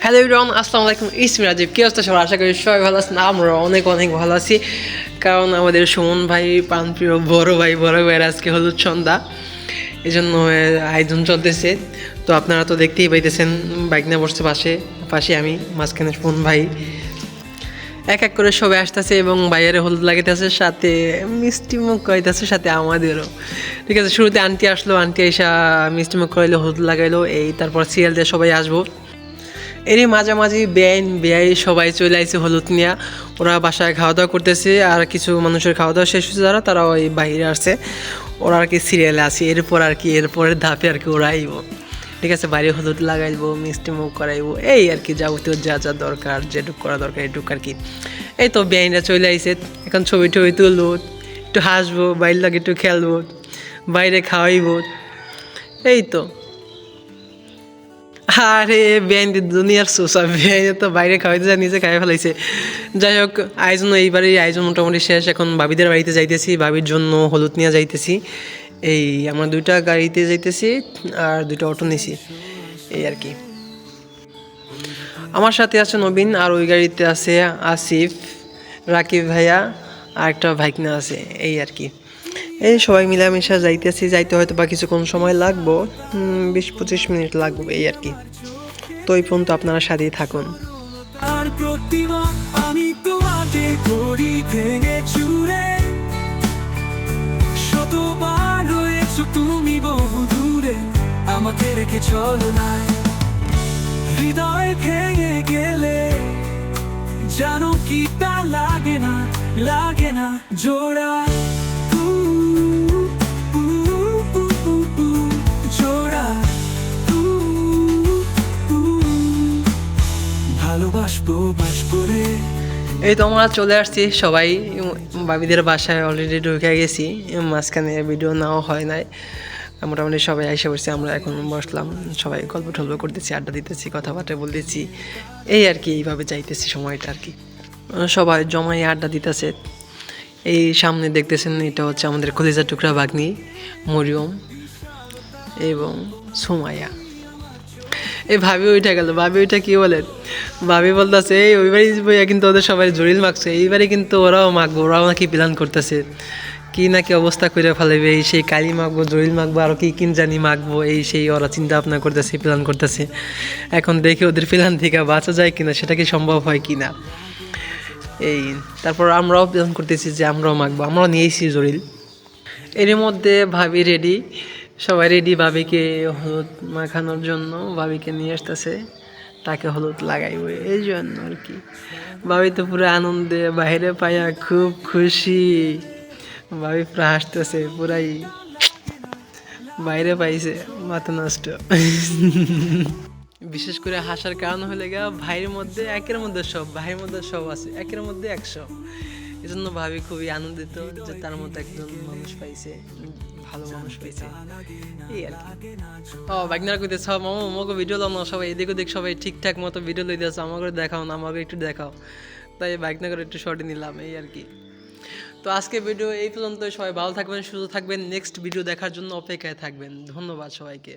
Hello ইব্রাহন আসসালামু আলাইকুম ইসমি রাজীব কি অবস্থা সবার আশা করি সবাই ভালো আছেন আমরা অনেক অনেক ভালো আছি কারণ আমাদের সুমন ভাই প্রাণপ্রিয় বড় ভাই বড় ভাইয়ের আজকে হলুদ সন্ধ্যা এই জন্য আয়োজন চলতেছে তো আপনারা তো দেখতেই পাইতেছেন বাইক নিয়ে বসছে পাশে পাশে আমি মাঝখানে সুমন ভাই এক এক করে সবাই আসতেছে এবং বাইরে হলুদ লাগাইতেছে সাথে মিষ্টি মুখ করাইতেছে সাথে আমাদেরও ঠিক আছে শুরুতে আন্টি আসলো আন্টি এসা মিষ্টি মুখ করাইলো হলুদ লাগাইলো এই তারপর সিরিয়াল দিয়ে সবাই আসব এরই মাঝামাঝি বেআইন বেআই সবাই চলে আইছে হলুদ নিয়ে। ওরা বাসায় খাওয়া দাওয়া করতেছে আর কিছু মানুষের খাওয়া দাওয়া শেষ হয়েছে যারা, তারা ওই বাইরে আসছে। ওরা আর কি সিরিয়ালে আছে, এরপর আর কি, এরপরের ধাপে আর কি ওরা আইব। ঠিক আছে, বাইরে হলুদ লাগাইবো, মিষ্টি মুখ করাইবো, এই আর কি যাবতীয় যা যা দরকার, যেটুক করা দরকার এটুক আর কি। এই তো বেআইনরা চলে আইছে, এখন ছবি টবি তুলবো, একটু হাসবো, বাইরে লাগে একটু খেলব, বাইরে খাওয়াইবো। এই তো। আরে বেআইন দুনিয়ার সোসা বেআইন তো বাইরে খাওয়াইতে যা নিজে খাই ফেলাইছে। যাই হোক আয়োজন এইবারে আয়োজন মোটামুটি শেষ। এখন ভাবিদের বাড়িতে যাইতেছি, ভাবির জন্য হলুদ নিয়ে যাইতেছি। এই, আমরা দুইটা গাড়িতে যাইতেছি, আর দুইটা অটো নিছি। এই আর কি। আমার সাথে আছে নবীন, আর ওই গাড়িতে আছে আসিফ, রাকিব ভাইয়া, আর একটা ভাইকনা আছে। এই আর কি। এই সবাই মিলামিশা যাইতেছি, যাইতে হয়তো বা কিছুক্ষণ সময় লাগবো। বিশ পঁচিশ মিনিট লাগবে এই আর কি। তো এই পর্যন্ত আপনারা সাথেই থাকুন। আমি তোমাকে করি ভেঙে চুরে। শতবার হয়েছো তুমি বহু দূরে, আমাকে রেখে চলো নাই। হৃদয় ভেঙে গেলে, জানো কি তা লাগে না লাগে না জোড়া। এই তো আমরা চলে আসছি, সবাই বাবিদের বাসায় অলরেডি ঢুকে গেছি, মাঝখানে ভিডিও নাও হয় নাই। মোটামুটি সবাই এসে পড়ছি, আমরা এখন বসলাম, সবাই গল্প টল্প করতেছি, আড্ডা দিতেছি, কথাবার্তা বলতেছি। এই আর কি, এইভাবে চাইতেছি সময়টা আর কি। সবাই জমাই আড্ডা দিতেছে। এই সামনে দেখতেছেন, এটা হচ্ছে আমাদের কলিজা টুকরা বাগনি মরিয়ম এবং সুমাইয়া। এই ভাবি ওইটা গেল, ভাবি ওইটা কি বলেন ভাবি বলতেছে, এই ওইবারই বইয়া কিন্তু ওদের সবাই জরিল মাখছে এইবারে কিন্তু ওরাও মাখবো, ওরাও নাকি প্ল্যান করতেছে। কি নাকি অবস্থা করে ফেলাবে এই সেই কালি মাখবো জরিল মাখবো আরও কি কিন জানি মাখবো, এই সেই ওরা চিন্তা ভাবনা করতেছে প্ল্যান করতেছে। এখন দেখি ওদের প্ল্যান থেকে বাঁচা যায় কিনা, সেটা কি সম্ভব হয় কিনা? এই, তারপর আমরাও প্ল্যান করতেছি যে আমরাও মাখবো, আমরাও নিয়েছি জরিল এর মধ্যে ভাবি রেডি সবাই রেডি ভাবিকে হলুদ মাখানোর জন্য ভাবিকে নিয়ে আসতেছে। তাকে হলুদ লাগাইব, এই জন্য আর কি। ভাবি তো পুরো আনন্দে বাইরে পাইয়া খুব খুশি। ভাবি পুরো হাসতেছে, পুরাই বাইরে পাইছে, মাথা নষ্ট। বিশেষ করে হাসার কারণ হলে গা ভাইয়ের মধ্যে, একের মধ্যে সব, ভাইয়ের মধ্যে সব আছে, একের মধ্যে একশো। এই জন্য ভাবি খুবই আনন্দিত যে তার মতো একজন মানুষ পাইছে, ভালো মানুষ পাইছে। ও বাগনার কইতে সব মামা আমাকে ভিডিও দাও না, সবাই এদিক ওদিক সবাই ঠিকঠাক মতো ভিডিও লই দিয়েছে আমাকে দেখাও না, আমাকে একটু দেখাও। তাই বাগনা করে একটু শর্টে নিলাম, এই আর কি। তো আজকে ভিডিও এই পর্যন্ত সবাই ভালো থাকবেন, সুস্থ থাকবেন নেক্সট ভিডিও দেখার জন্য অপেক্ষায় থাকবেন। ধন্যবাদ সবাইকে।